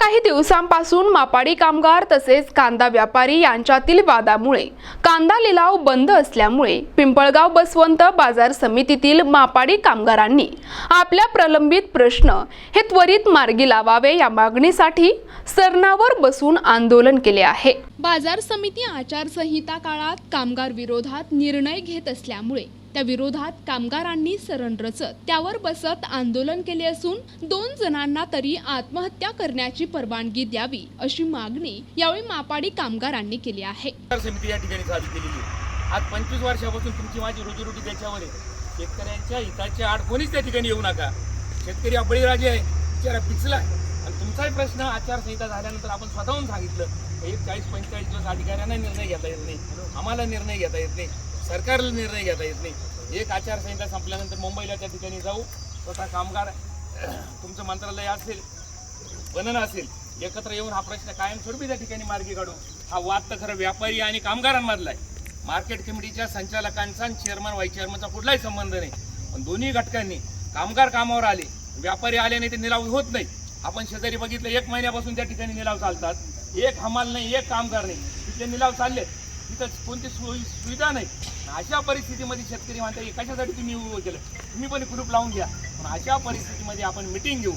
काही दिवसांपासून मापाडी कामगार तसेच कांदा व्यापारी यांच्यातील वादामुळे कांदा लिलाव बंद असल्यामुळे पिंपळगाव बसवंत बाजार समितीतील मापाडी कामगारांनी आपल्या प्रलंबित प्रश्न हे त्वरित मार्गी लावावे या मागणीसाठी सरणावर बसून आंदोलन केले आहे. बाजार समिती आचारसंहिता काळात कामगार विरोधात निर्णय घेत असल्यामुळे त्या विरोधात कामगारांनी सरण रचत त्यावर बसत आंदोलन केले असून दोन जणांना तरी आत्महत्या करण्याची परवानगी द्यावी अशी मागणी यावेळी मापाडी कामगारांनी केली आहे. समिती या ठिकाणी साजरी केलेली आहे. आज पंचवीस वर्षापासून तुमची माझी रोजीरोटी त्याच्यावर आहे. शेतकऱ्यांच्या हिताच्या आड कोणीच त्या ठिकाणी येऊ नका. शेतकरी हा बळीराजे आहे बिचारा पिचला आणि तुमचाही प्रश्न आचारसंहिता झाल्यानंतर आपण स्वतःहून सांगितलं एक चाळीस पंचेचाळीस दिवस अधिकाऱ्यांना निर्णय घेता येत नाही. आम्हाला निर्णय घेता येत नाही. सरकारला निर्णय घेता येत नाही. एक आचारसंहिता संपल्यानंतर मुंबईला त्या ठिकाणी जाऊ स्वतः कामगार तुमचं मंत्रालय असेल बनन असेल एकत्र येऊन हा प्रश्न कायमस्वरूपी त्या ठिकाणी मार्गी काढू. हा वाद तर खरं व्यापारी आणि कामगारांमधला आहे. मार्केट कमिटीच्या संचालकांचा आणि चेअरमन व्हाईस चेअरमनचा कुठलाही संबंध नाही. पण दोन्ही घटकांनी कामगार कामावर आले व्यापारी आले नाही ते निलाव होत नाही. आपण शेजारी बघितलं एक महिन्यापासून त्या ठिकाणी निलाव चालतात. एक हमाल नाही एक कामगार नाही. तिथले निलाव चालले तिथं कोणती सोयी सुविधा नाही. अशा परिस्थितीमध्ये शेतकरी म्हणतात कशासाठी तुम्ही उभं केलं? तुम्ही पण ग्रुप लावून घ्या. पण अशा परिस्थितीमध्ये आपण मिटिंग घेऊ.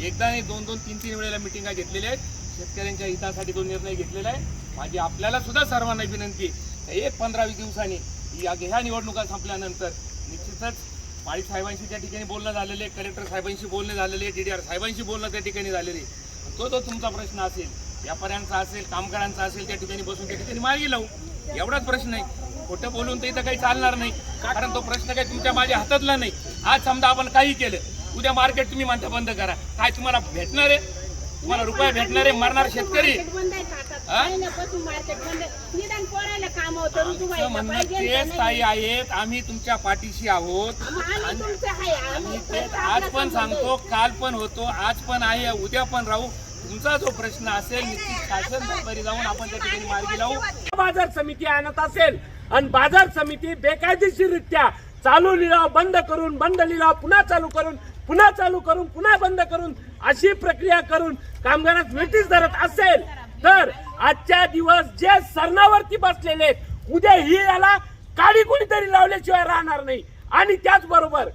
एकदा नाही दोन दोन तीन तीन वेळेला मिटिंगा घेतलेल्या आहेत. शेतकऱ्यांच्या हितासाठी तो निर्णय घेतलेला आहे. माझी आपल्याला सुद्धा सर्वांना विनंती आहे एक पंधरा वीस दिवसांनी या ह्या निवडणुका संपल्यानंतर. निश्चितच माळी साहेबांशी त्या ठिकाणी बोलणं झालेलं आहे कलेक्टर साहेबांशी बोलणे झालेले आहे डी डी आर साहेबांशी बोलणं त्या ठिकाणी झालेले तो जो तुमचा प्रश्न असेल व्यापाऱ्यांचा असेल कामगारांचा असेल त्या ठिकाणी बसून त्या ठिकाणी मार्गी लावू. एवढाच प्रश्न आहे. खोटं बोलून तर इथं काही चालणार नाही. कारण तो प्रश्न काही तुमच्या माझ्या हातातला नाही. आज समजा आपण काही केलं उद्या मार्केट तुम्ही म्हणता बंद करा. काय तुम्हाला भेटणार आहे? तुम्हाला रुपये भेटणार आहे? मरणार शेतकरी? म्हणणं तेच? ताई आहेत. आम्ही तुमच्या पाठीशी आहोत. आज पण. सांगतो काल पण होतो आज पण आहे उद्या पण राहू. तुमचा जो प्रश्न असेल निश्चित शासन दरबारी जाऊन आपण त्या ठिकाणी मार्गी लावू. बाजार समिती आणत असेल आणि बाजार समिती बेकायदेशीररित्या चालू लिलाव बंद करून बंद लिलाव पुन्हा चालू करून पुन्हा चालू करून पुन्हा बंद करून अशी प्रक्रिया करून कामगारात वेटीस धरत असेल तर आजच्या दिवस जे सरणावरती बसलेले उद्या ही याला काडी कुणीतरी लावल्याशिवाय राहणार नाही. आणि त्याचबरोबर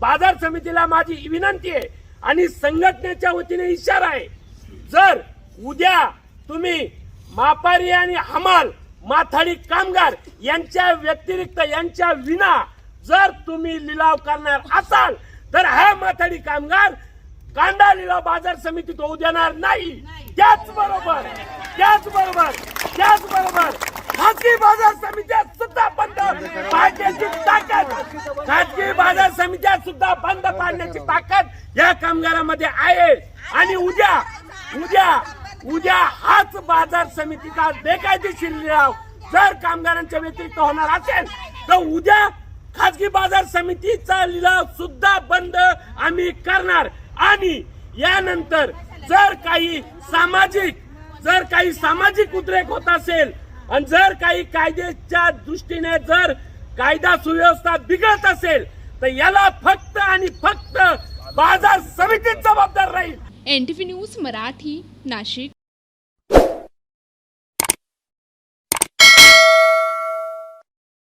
बाजार समितीला माझी विनंती आहे आणि संघटनेच्या वतीने इशारा आहे जर उद्या तुम्ही मापारी आणि हमाल माथाडी कामगार यांच्या व्यतिरिक्त यांच्या विना जर तुम्ही लिलाव करणार असाल तर हा माथाडी कामगार कांदा लिलाव बाजार समितीत होऊ देणार नाही. त्याचबरोबर त्याचबरोबर त्याचबरोबर खाजगी बाजार समित्या सुद्धा बंद पाडण्याची ताकद खाजगी बाजार समित्या सुद्धा बंद पाडण्याची ताकद या कामगारामध्ये आहे. आणि उद्या उद्या उद्या हाच बाजार समितीचा बेकायदेशीर लिलाव जर कामगारांच्या व्यतिरिक्त होणार असेल तर उद्या खाजगी बाजार समितीचा लिलाव सुद्धा बंद आम्ही करणार. आणि यानंतर जर काही सामाजिक जर काही सामाजिक उद्रेक होत असेल आणि जर काही कायद्याच्या दृष्टीने जर कायदा सुव्यवस्था बिघडत असेल तर याला फक्त आणि फक्त बाजार समितीच जबाबदार राहील. N T V news Marathi Nashik.